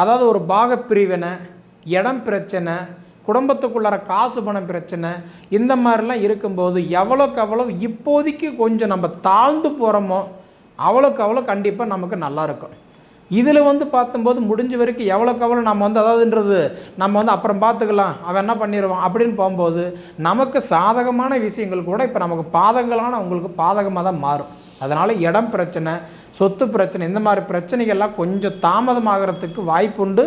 அதாவது ஒரு பாகப்பிரிவினை இடம் பிரச்சனை குடும்பத்துக்குள்ளார காசு பணம் பிரச்சனை இந்த மாதிரிலாம் இருக்கும்போது எவ்வளோக்கு எவ்வளோ இப்போதைக்கு கொஞ்சம் நம்ம தாழ்ந்து போகிறோமோ அவ்வளோக்கு அவ்வளோ கண்டிப்பாக நமக்கு நல்லா இருக்கும். இதில் வந்து பார்த்தும்போது முடிஞ்ச வரைக்கும் எவ்வளோக்கு எவ்வளோ நம்ம வந்து அதாவதுன்றது நம்ம வந்து அப்புறம் பார்த்துக்கலாம் அவன் என்ன பண்ணிடுவான் அப்படின்னு போகும்போது நமக்கு சாதகமான விஷயங்கள் கூட இப்போ நமக்கு பாதகங்களான உங்களுக்கு பாதகமாக தான் மாறும். அதனால் இடம் பிரச்சனை சொத்து பிரச்சனை இந்த மாதிரி பிரச்சனைகள்லாம் கொஞ்சம் தாமதமாகறதுக்கு வாய்ப்புண்டு.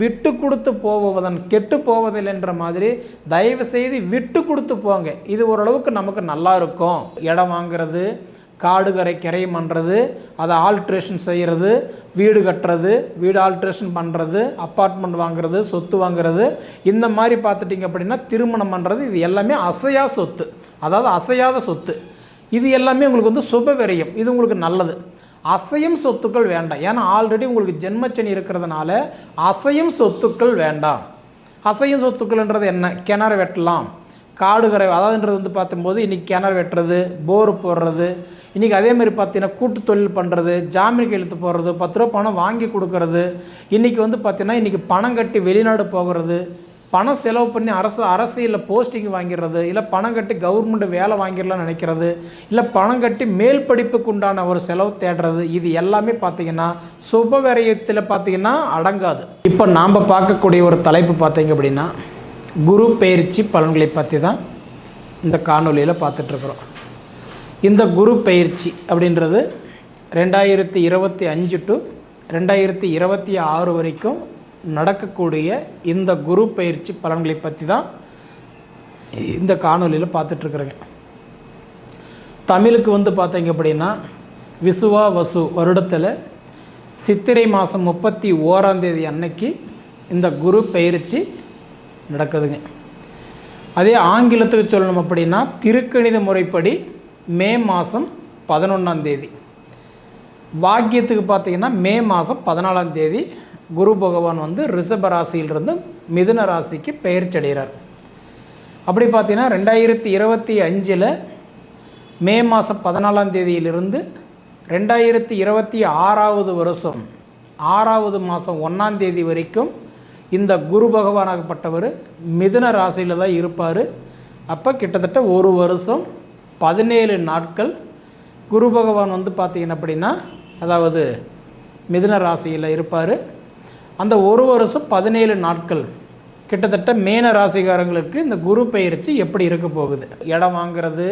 விட்டு கொடுத்து போவதன் கெட்டு போவதில்லைன்ற மாதிரி தயவு செய்து விட்டு கொடுத்து போங்க. இது ஓரளவுக்கு நமக்கு நல்லா இருக்கும். இடம் வாங்குறது காடு கரை கிரையம் பண்ணுறது அதை ஆல்ட்ரேஷன் செய்கிறது வீடு கட்டுறது வீடு ஆல்ட்ரேஷன் பண்ணுறது அப்பார்ட்மெண்ட் வாங்குறது சொத்து வாங்குறது இந்த மாதிரி பார்த்துட்டிங்க அப்படின்னா திருமணம் பண்ணுறது இது எல்லாமே அசையா சொத்து. அதாவது அசையாத சொத்து. இது எல்லாமே உங்களுக்கு வந்து சுப விரயம். இது உங்களுக்கு நல்லது. அசையும் சொத்துக்கள் வேண்டாம். ஏன்னா ஆல்ரெடி உங்களுக்கு ஜென்மச்சனி இருக்கிறதுனால அசையும் சொத்துக்கள் வேண்டாம். அசையும் சொத்துக்கள்ன்றது என்ன? கிணறு வெட்டலாம். காடு கரை அதாவதுன்றது வந்து பார்த்தும்போது இன்றைக்கி கிணறு வெட்டுறது போர் போடுறது இன்றைக்கி அதே மாதிரி பார்த்தீங்கன்னா கூட்டு தொழில் பண்ணுறது ஜாமீன் கையெழுத்து போடுறது பத்து ரூபா பணம் வாங்கி கொடுக்கறது இன்றைக்கி வந்து பார்த்திங்கன்னா இன்றைக்கி பணம் கட்டி வெளிநாடு போகிறது பணம் செலவு பண்ணி அரசு அரசியலில் போஸ்டிங் வாங்கிடுறது இல்லை பணம் கட்டி கவர்மெண்ட் வேலை வாங்கிடலாம்னு நினைக்கிறது இல்லை பணம் கட்டி மேல் படிப்புக்கு உண்டான ஒரு செலவு தேடுறது இது எல்லாமே பார்த்தீங்கன்னா சுப விரயத்தில் பார்த்தீங்கன்னா அடங்காது. இப்போ நாம் பார்க்கக்கூடிய ஒரு தலைப்பு பார்த்தீங்க அப்படின்னா குரு பயிற்சி பலன்களை பற்றி தான் இந்த காணொலியில் பார்த்துட்ருக்குறோம் இந்த குரு பயிற்சி அப்படின்றது ரெண்டாயிரத்தி இருபத்தி அஞ்சு டு ரெண்டாயிரத்தி இருபத்தி ஆறு வரைக்கும் நடக்கக்கூடிய இந்த குரு பயிற்சி பலன்களை பற்றி தான் இந்த காணொலியில் பார்த்துட்ருக்குறேங்க தமிழுக்கு வந்து பார்த்தீங்க அப்படின்னா விசுவா வசு வருடத்தில் சித்திரை மாதம் முப்பத்தி ஓராந்தேதி அன்னைக்கு இந்த குரு பயிற்சி நடக்குதுங்க. அதே ஆங்கிலத்துக்கு சொல்லணும் அப்படின்னா திருக்கணித முறைப்படி மே மாதம் பதினொன்றாம் தேதி. பாக்கியத்துக்கு பார்த்தீங்கன்னா மே மாதம் பதினாலாம் தேதி குரு பகவான் வந்து ரிஷப ராசியிலிருந்து மிதுன ராசிக்கு பெயர்ச்சடைகிறார் அப்படி பார்த்தீங்கன்னா ரெண்டாயிரத்தி இருபத்தி அஞ்சில் மே மாதம் பதினாலாம் தேதியிலிருந்து ரெண்டாயிரத்தி இருபத்தி ஆறாவது வருஷம் ஆறாவது மாதம் ஒன்றாம் தேதி வரைக்கும் இந்த குரு பகவானாகப்பட்டவர் மிதுன ராசியில் தான் இருப்பார். அப்போ கிட்டத்தட்ட ஒரு வருஷம் பதினேழு நாட்கள் குரு பகவான் வந்து பார்த்தீங்கன்னா அப்படின்னா அதாவது மிதுன ராசியில் இருப்பார். அந்த ஒரு வருஷம் பதினேழு நாட்கள். கிட்டத்தட்ட மேன ராசிகாரங்களுக்கு இந்த குரு பயிற்சி எப்படி இருக்க போகுது? இடம் வாங்குறது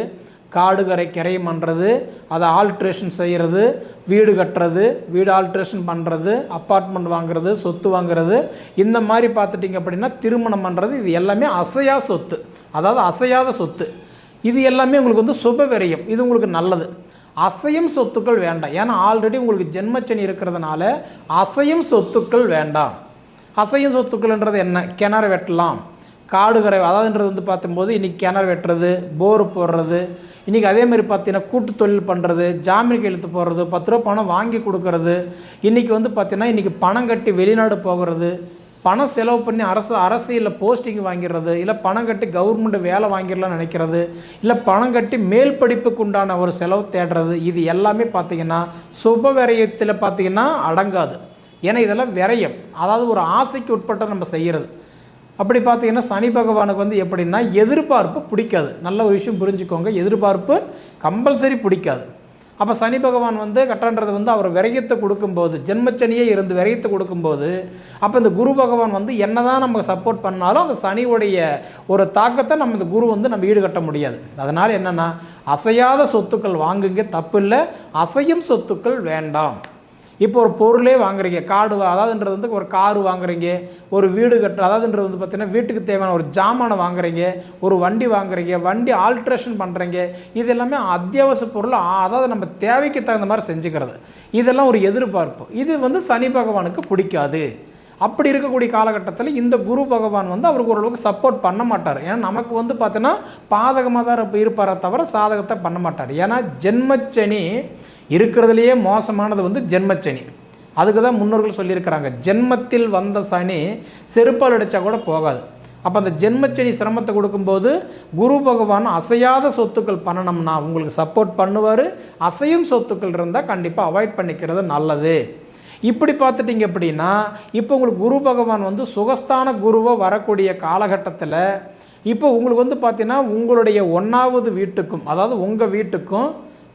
காடு கரை கிரையம் பண்ணுறது அதை ஆல்ட்ரேஷன் செய்கிறது வீடு கட்டுறது வீடு ஆல்ட்ரேஷன் பண்ணுறது அப்பார்ட்மெண்ட் வாங்குறது சொத்து வாங்குறது இந்த மாதிரி பார்த்துட்டிங்க அப்படின்னா திருமணம் பண்ணுறது இது எல்லாமே அசையா சொத்து. அதாவது அசையாத சொத்து. இது எல்லாமே உங்களுக்கு வந்து சுப விரயம். இது உங்களுக்கு நல்லது. அசையும் சொத்துக்கள் வேண்டாம். ஏன்னா ஆல்ரெடி உங்களுக்கு ஜென்மச்சனி இருக்கிறதுனால அசையும் சொத்துக்கள் வேண்டாம். அசையும் சொத்துக்கள்ன்றது என்ன? கிணறு வெட்டலாம். காடு கரை அதாவதுன்றது வந்து பார்த்தும்போது இன்றைக்கி கிணறு வெட்டுறது போர் போடுறது இன்றைக்கி அதே மாதிரி பார்த்தீங்கன்னா கூட்டு தொழில் பண்ணுறது ஜாமீன் கையெழுத்து போடுறது பத்து ரூபா பணம் வாங்கி கொடுக்கறது இன்றைக்கி வந்து பார்த்திங்கன்னா இன்றைக்கி பணம் கட்டி வெளிநாடு போகிறது பணம் செலவு பண்ணி அரசு அரசியலில் போஸ்டிங் வாங்கிடுறது இல்லை பணம் கட்டி கவர்மெண்ட் வேலை வாங்கிடலாம்னு நினைக்கிறது இல்லை பணம் கட்டி மேல் படிப்புக்கு உண்டான ஒரு செலவு தேடுறது இது எல்லாமே பார்த்தீங்கன்னா சுப விரயத்தில் பார்த்தீங்கன்னா அடங்காது. ஏன்னா இதெல்லாம் விரயம். அதாவது ஒரு ஆசைக்கு உட்பட்ட நம்ம செய்கிறது அப்படி பார்த்தீங்கன்னா சனி பகவானுக்கு வந்து எப்படின்னா எதிர்பார்ப்பு பிடிக்காது. நல்ல ஒரு விஷயம் புரிஞ்சுக்கோங்க. எதிர்பார்ப்பு கம்பல்சரி பிடிக்காது. அப்போ சனி பகவான் வந்து கட்டன்றது வந்து அவர் விரயத்தை கொடுக்கும்போது ஜென்மச்சனியே இருந்து விரயத்தை கொடுக்கும்போது அப்போ இந்த குரு பகவான் வந்து என்ன தான் நம்ம சப்போர்ட் பண்ணாலும் அந்த சனியுடைய ஒரு தாக்கத்தை நம்ம இந்த குரு வந்து நம்ம ஈடுகட்ட முடியாது. அதனால் என்னென்னா அசையாத சொத்துக்கள் வாங்குங்க தப்பு இல்லை அசையும் சொத்துக்கள் வேண்டாம். இப்போ ஒரு பொருளே வாங்குறீங்க காடு அதாவதுன்றது வந்து ஒரு காரு வாங்குறீங்க ஒரு வீடு கட்டுற அதாவதுன்றது வந்து பார்த்தீங்கன்னா வீட்டுக்கு தேவையான ஒரு ஜாமானை வாங்குறீங்க ஒரு வண்டி வாங்குறீங்க வண்டி ஆல்ட்ரேஷன் பண்ணுறீங்க இது எல்லாமே அத்தியாவசிய பொருள் அதாவது நம்ம தேவைக்கு தகுந்த மாதிரி செஞ்சுக்கிறது. இதெல்லாம் ஒரு எதிர்பார்ப்பு. இது வந்து சனி பகவானுக்கு பிடிக்காது. அப்படி இருக்கக்கூடிய காலகட்டத்தில் இந்த குரு பகவான் வந்து அவருக்கு ஓரளவுக்கு சப்போர்ட் பண்ண மாட்டார். ஏன்னா நமக்கு வந்து பார்த்தீங்கன்னா பாதகமாக தான் இருப்பாரே தவிர சாதகத்தை பண்ண மாட்டார். ஏன்னா ஜென்மச்சனி இருக்கிறதுலையே மோசமானது வந்து ஜென்மச்சனி. அதுக்கு தான் முன்னோர்கள் சொல்லியிருக்கிறாங்க. ஜென்மத்தில் வந்த சனி செருப்பால் அடித்தா கூட போகாது. அப்போ அந்த ஜென்மச்சனி சிரமத்தை கொடுக்கும்போது குரு பகவான் அசையாத சொத்துக்கள் பண்ணணும்னா உங்களுக்கு சப்போர்ட் பண்ணுவார். அசையும் சொத்துக்கள் இருந்தால் கண்டிப்பாக அவாய்ட் பண்ணிக்கிறது நல்லது. இப்படி பார்த்துட்டிங்க அப்படின்னா இப்போ உங்களுக்கு குரு பகவான் வந்து சுகஸ்தான குருவாக வரக்கூடிய காலகட்டத்தில் இப்போ உங்களுக்கு வந்து பார்த்தீங்கன்னா உங்களுடைய ஒன்றாவது வீட்டுக்கும் அதாவது உங்கள் வீட்டுக்கும்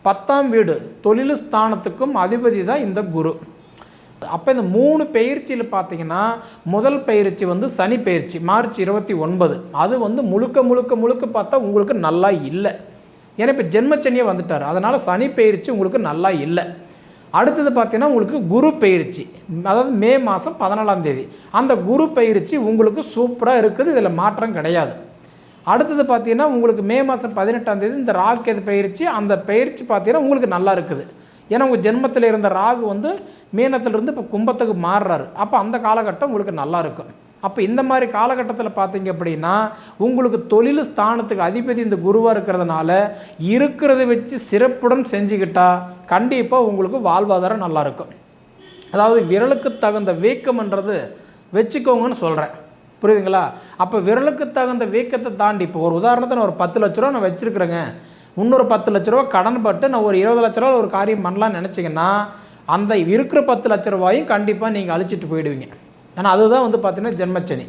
பத்தாம் வீடு தொழில் ஸ்தானத்துக்கும் அதிபதி தான் இந்த குரு. அப்போ இந்த மூணு பயிற்சியில் பார்த்தீங்கன்னா முதல் பயிற்சி வந்து சனி பயிற்சி மார்ச் இருபத்தி ஒன்பது. அது வந்து முழுக்க முழுக்க முழுக்க பார்த்தா உங்களுக்கு நல்லா இல்லை. ஏன்னா இப்போ ஜென்மச்சனியே வந்துட்டார். அதனால் சனி பயிற்சி உங்களுக்கு நல்லா இல்லை. அடுத்தது பார்த்தீங்கன்னா உங்களுக்கு குரு பயிற்சி அதாவது மே மாதம் பதினாலாம் தேதி. அந்த குரு பயிற்சி உங்களுக்கு சூப்பராக இருக்குது. இதில் மாற்றம் கிடையாது. அடுத்தது பார்த்தீங்கன்னா உங்களுக்கு மே மாதம் பதினெட்டாம் தேதி இந்த ராகு கேது பயிற்சி அந்த பயிற்சி பார்த்தீங்கன்னா உங்களுக்கு நல்லா இருக்குது. ஏன்னா உங்கள் ஜென்மத்தில் இருந்த ராகு வந்து மீனத்திலிருந்து இப்போ கும்பத்துக்கு மாறுறாரு. அப்போ அந்த காலகட்டம் உங்களுக்கு நல்லா இருக்கும். அப்போ இந்த மாதிரி காலகட்டத்தில் பார்த்தீங்க அப்படின்னா உங்களுக்கு தொழில் ஸ்தானத்துக்கு அதிபதி இந்த குருவாக இருக்கிறதுனால இருக்கிறத வச்சு சிறப்புடன் செஞ்சுக்கிட்டா கண்டிப்பாக உங்களுக்கு வாழ்வாதாரம் நல்லாயிருக்கும் அதாவது விரலுக்கு தகுந்த வீக்கம்ன்றது வச்சுக்கோங்கன்னு சொல்கிறேன் புரியுதுங்களா? அப்போ விரலுக்கு தகுந்த வீக்கத்தை தாண்டி இப்போ ஒரு உதாரணத்தை நான் ஒரு பத்து லட்ச ரூபா நான் வச்சுருக்குறேங்க. இன்னொரு பத்து லட்ச ரூபா கடன் பட்டு நான் ஒரு இருபது லட்ச ரூபா ஒரு காரியம் பண்ணலாம்னு நினச்சிங்கன்னா அந்த இருக்கிற பத்து லட்ச ரூபாயும் கண்டிப்பாக நீங்கள் அழிச்சிட்டு போயிடுவீங்க. ஏன்னா அதுதான் வந்து பார்த்தீங்கன்னா ஜென்மச்சனி.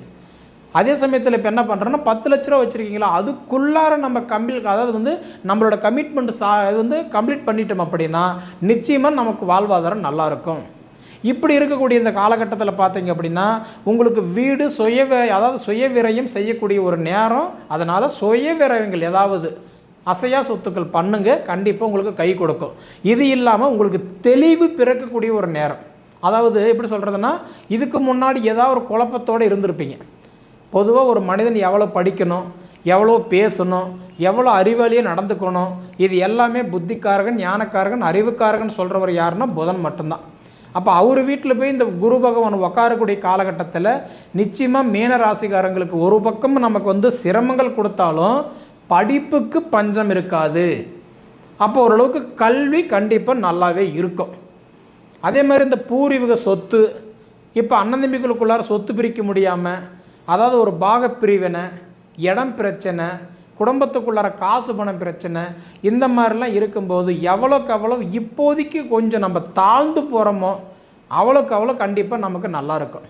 அதே சமயத்தில் இப்போ என்ன பண்ணுறோன்னா பத்து லட்ச ரூபா வச்சுருக்கீங்களா? அதுக்குள்ளார நம்ம கம்ப்ளீட் அதாவது வந்து நம்மளோட கமிட்மெண்ட் சா இது வந்து கம்ப்ளீட் பண்ணிட்டோம் அப்படின்னா நிச்சயமாக நமக்கு வாழ்வாதாரம் நல்லாயிருக்கும் இப்படி இருக்கக்கூடிய இந்த காலகட்டத்தில் பார்த்தீங்க அப்படின்னா உங்களுக்கு வீடு சுய அதாவது சுய விரயம் செய்யக்கூடிய ஒரு நேரம் அதனால் சுய விரயங்கள் ஏதாவது அசையா சொத்துக்கள் பண்ணுங்க கண்டிப்பாக உங்களுக்கு கை கொடுக்கும். இது இல்லாமல் உங்களுக்கு தெளிவு பிறக்கக்கூடிய ஒரு நேரம். அதாவது எப்படி சொல்கிறதுனா இதுக்கு முன்னாடி ஏதாவது ஒரு குழப்பத்தோடு இருந்திருப்பீங்க. பொதுவாக ஒரு மனிதன் எவ்வளோ படிக்கணும் எவ்வளோ பேசணும் எவ்வளோ அறிவாளியாக நடந்துக்கணும் இது எல்லாமே புத்திக்காரகன் ஞானக்காரகன் அறிவுக்காரகன் சொல்கிறவர் யாருன்னா புதன் மட்டும்தான். அப்போ அவர் வீட்டில் போய் இந்த குரு பகவான் உட்காரக்கூடிய காலகட்டத்தில் நிச்சயமாக மீன ராசிக்காரங்களுக்கு ஒரு பக்கம் நமக்கு வந்து சிரமங்கள் கொடுத்தாலும் படிப்புக்கு பஞ்சம் இருக்காது. அப்போ ஓரளவுக்கு கல்வி கண்டிப்பாக நல்லாவே இருக்கும். அதே மாதிரி இந்த பூர்வீக சொத்து இப்போ அண்ணன் தம்பிகளுக்குள்ளார சொத்து பிரிக்க முடியாமல் அதாவது ஒரு பாக பிரிவினை இடம் பிரச்சனை குடும்பத்துக்குள்ளார காசு பணம் பிரச்சனை இந்த மாதிரிலாம் இருக்கும்போது எவ்வளோக்கு எவ்வளோ இப்போதைக்கு கொஞ்சம் நம்ம தாழ்ந்து போகிறோமோ அவ்வளோக்கு அவ்வளோ கண்டிப்பாக நமக்கு நல்லாயிருக்கும்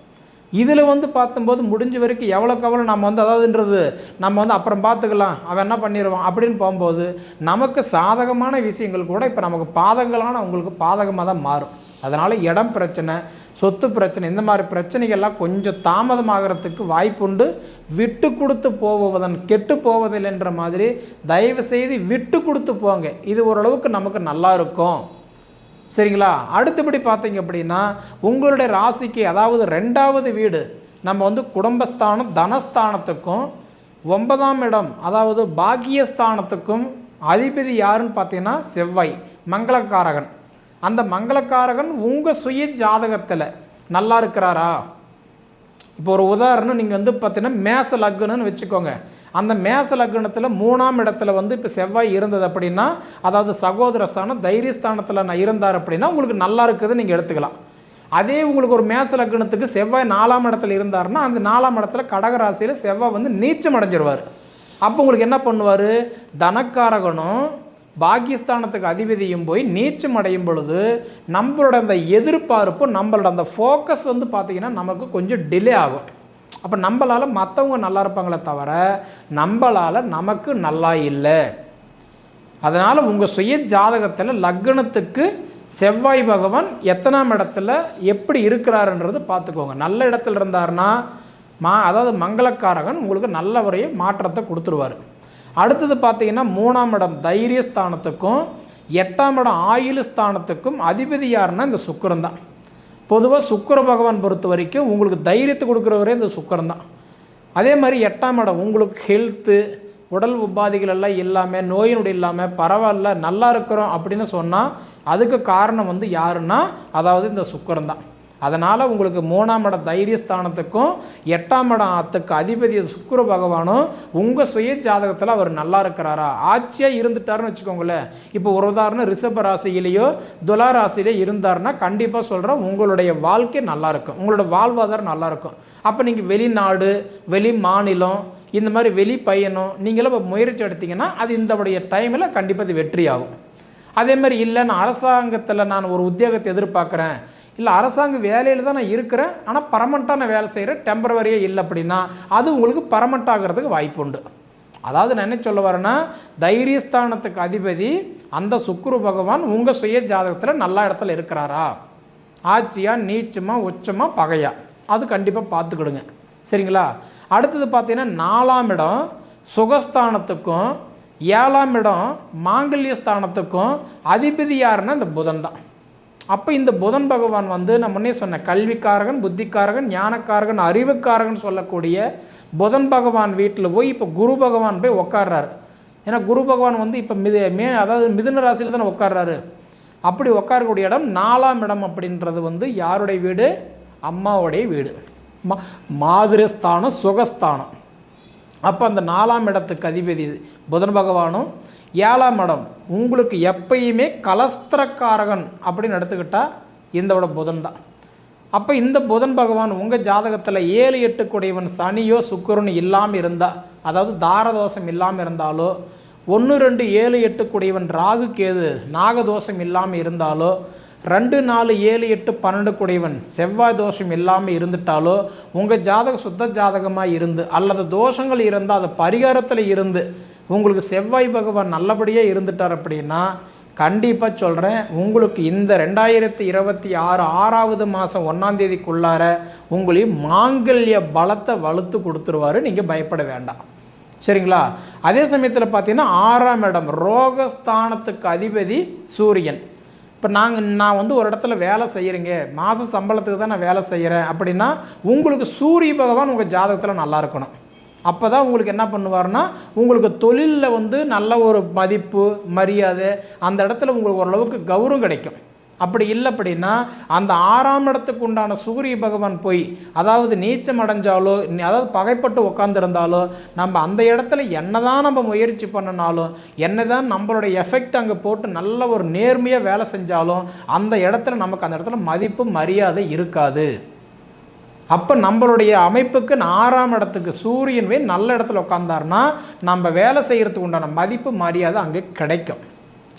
இதில் வந்து பார்த்தும்போது முடிஞ்ச வரைக்கும் எவ்வளோக்கு எவ்வளோ நம்ம வந்து அதாவதுன்றது நம்ம வந்து அப்புறம் பார்த்துக்கலாம் அவன் என்ன பண்ணிடுவான் அப்படின்னு போகும்போது நமக்கு சாதகமான விஷயங்கள் கூட இப்போ நமக்கு பாதகங்களான உங்களுக்கு பாதகமாக தான் மாறும். அதனால் இடம் பிரச்சனை சொத்து பிரச்சனை இந்த மாதிரி பிரச்சனைகள்லாம் கொஞ்சம் தாமதமாகறதுக்கு வாய்ப்புண்டு. விட்டு கொடுத்து போவதன் கெட்டு போவதில்லைன்ற மாதிரி தயவு செய்து விட்டு கொடுத்து போங்க. இது ஓரளவுக்கு நமக்கு நல்லா இருக்கும். சரிங்களா? அடுத்தபடி பார்த்தீங்க அப்படின்னா உங்களுடைய ராசிக்கு அதாவது ரெண்டாவது வீடு நம்ம வந்து குடும்பஸ்தானம் தனஸ்தானத்துக்கும் ஒன்பதாம் இடம் அதாவது பாக்கியஸ்தானத்துக்கும் அதிபதி யாருன்னு பார்த்தீங்கன்னா செவ்வாய் மங்களக்காரகன். அந்த மங்களக்காரகன் உங்கள் சுய ஜாதகத்தில் நல்லா இருக்கிறாரா? இப்போ ஒரு உதாரணம் நீங்கள் வந்து பார்த்தீங்கன்னா மேச லக்னன்னு வச்சுக்கோங்க. அந்த மேச லக்னத்தில் மூணாம் இடத்துல வந்து இப்போ செவ்வாய் இருந்தது அப்படின்னா அதாவது சகோதர ஸ்தானம் தைரியஸ்தானத்தில் நான் இருந்தார் அப்படின்னா உங்களுக்கு நல்லா இருக்குது நீங்கள் எடுத்துக்கலாம். அதே உங்களுக்கு ஒரு மேச லக்னத்துக்கு செவ்வாய் நாலாம் இடத்துல இருந்தாருன்னா அந்த நாலாம் இடத்துல கடகராசியில் செவ்வாய் வந்து நீச்சம் அடைஞ்சிருவார். அப்போ உங்களுக்கு என்ன பண்ணுவார்? தனக்காரகனும் பாகிஸ்தானத்துக்கு அதிபதியும் போய் நீச்சம் அடையும் பொழுது நம்மளோட அந்த எதிர்பார்ப்பு நம்மளோட அந்த ஃபோக்கஸ் வந்து பார்த்திங்கன்னா நமக்கு கொஞ்சம் டிலே ஆகும். அப்போ நம்மளால் மற்றவங்க நல்லா இருப்பாங்களே தவிர நம்மளால் நமக்கு நல்லா இல்லை. அதனால் உங்கள் சுய ஜாதகத்தில் லக்னத்துக்கு செவ்வாய் பகவான் எத்தனாம் இடத்துல எப்படி இருக்கிறாருன்றது பார்த்துக்கோங்க நல்ல இடத்துல இருந்தாருன்னா மா அதாவது மங்களக்காரகன் உங்களுக்கு நல்ல முறையை மாற்றத்தை கொடுத்துருவார். அடுத்தது பார்த்தீங்கன்னா மூணாம் இடம் தைரிய ஸ்தானத்துக்கும் எட்டாம் இடம் ஆயுள் ஸ்தானத்துக்கும் அதிபதி யாருன்னா இந்த சுக்கரன் தான். பொதுவாக சுக்கர பகவான் பொறுத்த வரைக்கும் உங்களுக்கு தைரியத்தை கொடுக்குறவரே இந்த சுக்கரன் தான். அதே மாதிரி எட்டாம் இடம் உங்களுக்கு ஹெல்த்து உடல் உபாதைகள் எல்லாம் இல்லாமல் நோயினுடைய இல்லாமல் பரவாயில்ல நல்லா இருக்கிறோம் அப்படின்னு சொன்னால் அதுக்கு காரணம் வந்து யாருன்னா அதாவது இந்த சுக்கரம் தான். அதனால் உங்களுக்கு மூணாம் இடம் தைரியஸ்தானத்துக்கும் எட்டாம் இடம் அத்துக்கு அதிபதி சுக்கர பகவானும் உங்கள் சுய ஜாதகத்தில் அவர் நல்லா இருக்கிறாரா? ஆட்சியாக இருந்துட்டாருன்னு வச்சுக்கோங்களேன். இப்போ ஒரு உதாரணம் ரிஷப ராசியிலேயோ துலா ராசியிலே இருந்தாருன்னா கண்டிப்பாக சொல்கிறேன் உங்களுடைய வாழ்க்கை நல்லாயிருக்கும் உங்களோட வாழ்வாதாரம் நல்லாயிருக்கும் அப்போ நீங்கள் வெளிநாடு வெளி மாநிலம் இந்த மாதிரி வெளி பயணம் நீங்களும் இப்போ முயற்சி எடுத்தீங்கன்னா அது இந்தவுடைய டைமில் கண்டிப்பாக அது வெற்றி ஆகும் அதே மாதிரி இல்லை நான் அரசாங்கத்தில் நான் ஒரு உத்தியோகத்தை எதிர்பார்க்குறேன். இல்லை அரசாங்க வேலையில் தான் நான் இருக்கிறேன். ஆனால் பர்மனண்ட்டாக நான் வேலை செய்கிறேன் டெம்பரவரியே இல்லை அப்படின்னா அது உங்களுக்கு பர்மனண்ட் ஆகிறதுக்கு வாய்ப்பு உண்டு. அதாவது நான் என்ன சொல்ல வரேன்னா தைரியஸ்தானத்துக்கு அதிபதி அந்த சுக்குரு பகவான் உங்கள் சுய ஜாதகத்தில் நல்ல இடத்துல இருக்கிறாரா? ஆட்சியாக நீச்சமா உச்சமா பகையா? அது கண்டிப்பாக பார்த்துக்கிடுங்க. சரிங்களா? அடுத்தது பார்த்தீங்கன்னா நாலாம் இடம் சுகஸ்தானத்துக்கும் ஏழாம் இடம் மாங்கல்ய ஸ்தானத்துக்கும் அதிபதி யாருன்னா இந்த புதன் தான். அப்போ இந்த புதன் பகவான் வந்து நான் முன்னே சொன்னேன் கல்விக்காரகன் புத்திக்காரகன் ஞானக்காரகன் அறிவுக்காரகன் சொல்லக்கூடிய புதன் பகவான் வீட்டில் போய் இப்போ குரு பகவான் போய் உட்கார்றாரு ஏன்னா குரு பகவான் வந்து இப்போ மிது மே அதாவது மிதுன ராசியில் தானே உட்காடுறாரு அப்படி உட்காரக்கூடிய இடம் நாலாம் இடம் அப்படின்றது வந்து யாருடைய வீடு? அம்மாவுடைய வீடு. மா மாதிரஸ்தானம் சுகஸ்தானம். அப்போ அந்த நாலாம் இடத்துக்கு அதிபதி புதன் பகவானும் ஏழாம் இடம் உங்களுக்கு எப்பயுமே கலஸ்திரக்காரகன் அப்படின்னு எடுத்துக்கிட்டால் இந்தோட புதன் தான். அப்போ இந்த புதன் பகவான் உங்கள் ஜாதகத்தில் ஏழு எட்டு கூடியவன் சனியோ சுக்கிரனோ இல்லாமல் இருந்தால் அதாவது தாரதோஷம் இல்லாமல் இருந்தாலோ ஒன்று ரெண்டு ஏழு எட்டு கூடியவன் ராகு கேது நாகதோஷம் இல்லாமல் இருந்தாலோ ரெண்டு நாலு ஏழு எட்டு பன்னெண்டு குடைவன் செவ்வாய் தோஷம் இல்லாமல் இருந்துட்டாலோ உங்கள் ஜாதகம் சுத்த ஜாதகமாக இருந்து அல்லது தோஷங்கள் இருந்தால் அது பரிகாரத்தில் இருந்து உங்களுக்கு செவ்வாய் பகவான் நல்லபடியாக இருந்துட்டார் அப்படின்னா கண்டிப்பாக சொல்கிறேன் உங்களுக்கு இந்த ரெண்டாயிரத்தி இருபத்தி ஆறு ஆறாவது மாதம் ஒன்றாந்தேதிக்குள்ளார உங்களையும் மாங்கல்ய பலத்தை வலுத்து கொடுத்துருவாரு நீங்கள் பயப்பட வேண்டாம். சரிங்களா? அதே சமயத்தில் பார்த்தீங்கன்னா ஆறாம் இடம் ரோகஸ்தானத்துக்கு அதிபதி சூரியன். இப்போ நாங்கள் நான் வந்து ஒரு இடத்துல வேலை செய்கிறேங்க மாத சம்பளத்துக்கு தான் நான் வேலை செய்கிறேன் அப்படின்னா உங்களுக்கு சூரிய பகவான் உங்கள் ஜாதகத்தில் நல்லா இருக்கணும். அப்போ தான் உங்களுக்கு என்ன பண்ணுவார்னா உங்களுக்கு தொழிலில் வந்து நல்ல ஒரு மதிப்பு மரியாதை அந்த இடத்துல உங்களுக்கு ஓரளவுக்கு கௌரவம் கிடைக்கும். அப்படி இல்லை அப்படின்னா அந்த ஆறாம் இடத்துக்கு உண்டான சூரிய பகவான் போய் அதாவது நீச்சம் அடைஞ்சாலோ அதாவது பகைப்பட்டு உட்காந்துருந்தாலோ நம்ம அந்த இடத்துல என்னதான் நம்ம முயற்சி பண்ணினாலும் என்னதான் நம்மளுடைய எஃபெக்ட் அங்கே போட்டு நல்ல ஒரு நேர்மையாக வேலை செஞ்சாலும் அந்த இடத்துல நமக்கு அந்த இடத்துல மதிப்பு மரியாதை இருக்காது. அப்போ நம்மளுடைய அமைப்புக்கு ஆறாம் இடத்துக்கு சூரியன் போய் நல்ல இடத்துல உட்காந்தாருன்னா நம்ம வேலை செய்கிறதுக்கு உண்டான மதிப்பு மரியாதை அங்கே கிடைக்கும்.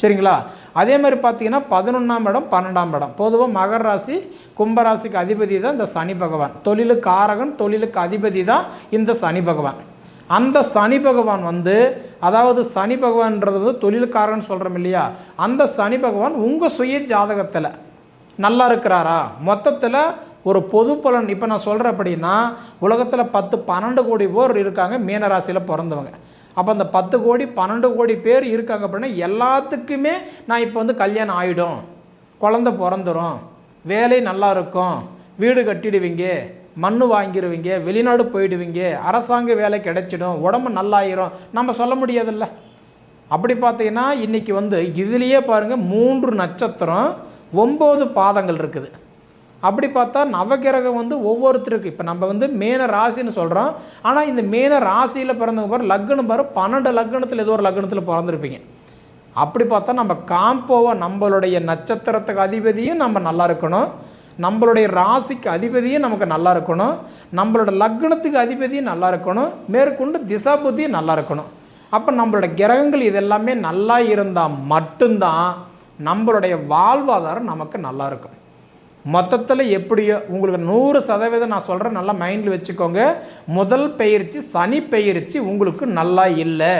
சரிங்களா? அதே மாதிரி பார்த்தீங்கன்னா பதினொன்றாம் இடம் பன்னெண்டாம் இடம். பொதுவாக மகர ராசி கும்பராசிக்கு அதிபதி தான் இந்த சனி பகவான். தொழிலுக்கு ஆரகன் தொழிலுக்கு அதிபதி தான் இந்த சனி பகவான். அந்த சனி பகவான் வந்து அதாவது சனி பகவான்ன்றது வந்து தொழிலுக்காரன் சொல்கிறோம் இல்லையா? அந்த சனி பகவான் உங்கள் சுய ஜாதகத்தில் நல்லா இருக்கிறாரா? மொத்தத்தில் ஒரு பொது பலன். இப்போ நான் சொல்கிறேன் அப்படின்னா உலகத்தில் பத்து பன்னெண்டு கோடி பேர் இருக்காங்க மீனராசியில் பிறந்தவங்க. அப்போ அந்த பத்து கோடி பன்னெண்டு கோடி பேர் இருக்காங்க அப்படின்னா எல்லாத்துக்குமே நான் இப்போ வந்து கல்யாணம் ஆகிடும் குழந்த பிறந்துடும் வேலை நல்லா இருக்கும். வீடு கட்டிடுவீங்க. மண் வாங்கிடுவீங்க வெளிநாடு போயிடுவீங்க. அரசாங்க வேலை கிடைச்சிடும். உடம்பு நல்லாயிரும். நம்ம சொல்ல முடியாதுல்ல. அப்படி பார்த்தீங்கன்னா இன்றைக்கி வந்து இதுலேயே பாருங்கள் மூன்று நட்சத்திரம் ஒம்பது பாதங்கள் இருக்குது. அப்படி பார்த்தா நவகிரகம் வந்து ஒவ்வொருத்தருக்கு. இப்போ நம்ம வந்து மேன ராசின்னு சொல்கிறோம் ஆனால் இந்த மேன ராசியில் பிறந்தவங்க பாரு லக்னம் பாரு பன்னெண்டு லக்னத்தில் ஏதோ ஒரு லக்னத்தில் பிறந்திருப்பீங்க. அப்படி பார்த்தா நம்ம காம்போவை நம்மளுடைய நட்சத்திரத்துக்கு அதிபதியும் நம்ம நல்லா இருக்கணும். நம்மளுடைய ராசிக்கு அதிபதியும் நமக்கு நல்லா இருக்கணும். நம்மளோட லக்னத்துக்கு அதிபதியும் நல்லா இருக்கணும். மேற்கொண்டு திசா புத்தியும் நல்லா இருக்கணும். அப்போ நம்மளோட கிரகங்கள் இதெல்லாமே நல்லா இருந்தால் மட்டும்தான் நம்மளுடைய வாழ்வாதாரம் நமக்கு நல்லா இருக்கும். மொத்தத்தில் எப்படியோ உங்களுக்கு நூறு சதவீதம் நான் சொல்கிறேன் நல்லா மைண்டில் வச்சுக்கோங்க. முதல் பயிற்சி சனி பயிற்சி உங்களுக்கு நல்லா இல்லை.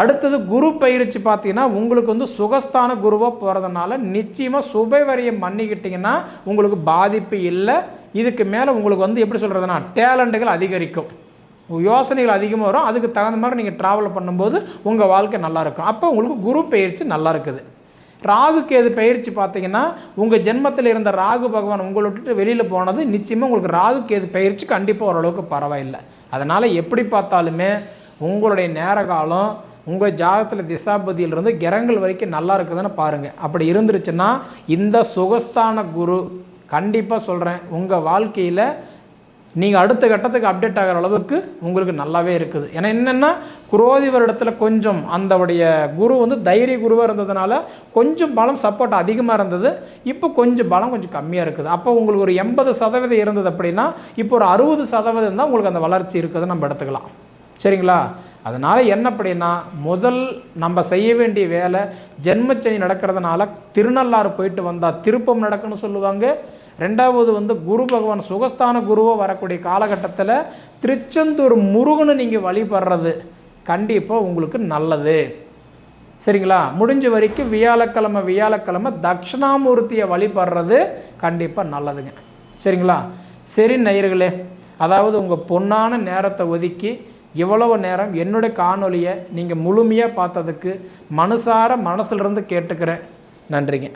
அடுத்தது குரு பயிற்சி பார்த்தீங்கன்னா உங்களுக்கு வந்து சுகஸ்தான குருவாக போகிறதுனால நிச்சயமாக சுபவரியம் பண்ணிக்கிட்டிங்கன்னா உங்களுக்கு பாதிப்பு இல்லை. இதுக்கு மேலே உங்களுக்கு வந்து எப்படி சொல்கிறதுனா டேலண்ட்டுகள் அதிகரிக்கும். யோசனைகள் அதிகமாக வரும். அதுக்கு தகுந்த மாதிரி நீங்கள் ட்ராவல் பண்ணும்போது உங்கள் வாழ்க்கை நல்லாயிருக்கும் அப்போ உங்களுக்கு குரு பயிற்சி நல்லா இருக்குது. ராகு கேது பயிற்சி பார்த்தீங்கன்னா உங்கள் ஜென்மத்தில் இருந்த ராகு பகவான் உங்களை விட்டுட்டு வெளியில் போனது நிச்சயமாக உங்களுக்கு ராகு கேது பயிற்சி கண்டிப்பாக ஓரளவுக்கு பரவாயில்லை. அதனால் எப்படி பார்த்தாலுமே உங்களுடைய நேர காலம் உங்கள் ஜாதகத்தில் திசாபதியிலிருந்து கிரகங்கள் வரைக்கும் நல்லா இருக்குதுன்னு பாருங்கள் அப்படி இருந்துருச்சுன்னா இந்த சுகஸ்தான குரு கண்டிப்பாக சொல்கிறேன் உங்கள் வாழ்க்கையில் நீங்கள் அடுத்த கட்டத்துக்கு அப்டேட் ஆகிற அளவுக்கு உங்களுக்கு நல்லாவே இருக்குது. ஏன்னா என்னென்னா குரோதி வருடத்தில் கொஞ்சம் அந்தவுடைய குரு வந்து தைரிய குருவாக இருந்ததுனால கொஞ்சம் பலம் சப்போர்ட் அதிகமாக இருந்தது. இப்போ கொஞ்சம் பலம் கொஞ்சம் கம்மியாக இருக்குது. அப்போ உங்களுக்கு ஒரு எண்பது சதவீதம் இருந்தது அப்படின்னா இப்போ ஒரு அறுபது சதவீதம் தான் உங்களுக்கு அந்த வளர்ச்சி இருக்குதுன்னு நம்ம எடுத்துக்கலாம். சரிங்களா? அதனால் என்ன அப்படின்னா முதல் நம்ம செய்ய வேண்டிய வேலை ஜென்மச்சனி நடக்கிறதுனால திருநள்ளாறு போயிட்டு வந்தால் திருப்பம் நடக்குன்னு சொல்லுவாங்க. ரெண்டாவது வந்து குரு பகவான் சுகஸ்தான குருவோ வரக்கூடிய காலகட்டத்தில் திருச்செந்தூர் முருகனை நீங்கள் வழிபடுறது கண்டிப்பாக உங்களுக்கு நல்லது. சரிங்களா? முடிஞ்ச வரைக்கும் வியாழக்கிழமை வியாழக்கிழமை தட்சிணாமூர்த்தியை வழிபடுறது கண்டிப்பாக நல்லதுங்க. சரிங்களா? சரி நேயர்களே அதாவது உங்கள் பொன்னான நேரத்தை ஒதுக்கி இவ்வளவு நேரம் என்னுடைய காணொலியை நீங்கள் முழுமையாக பார்த்ததுக்கு மனசார மனசிலிருந்து கேட்டுக்கிறேன். நன்றிங்க.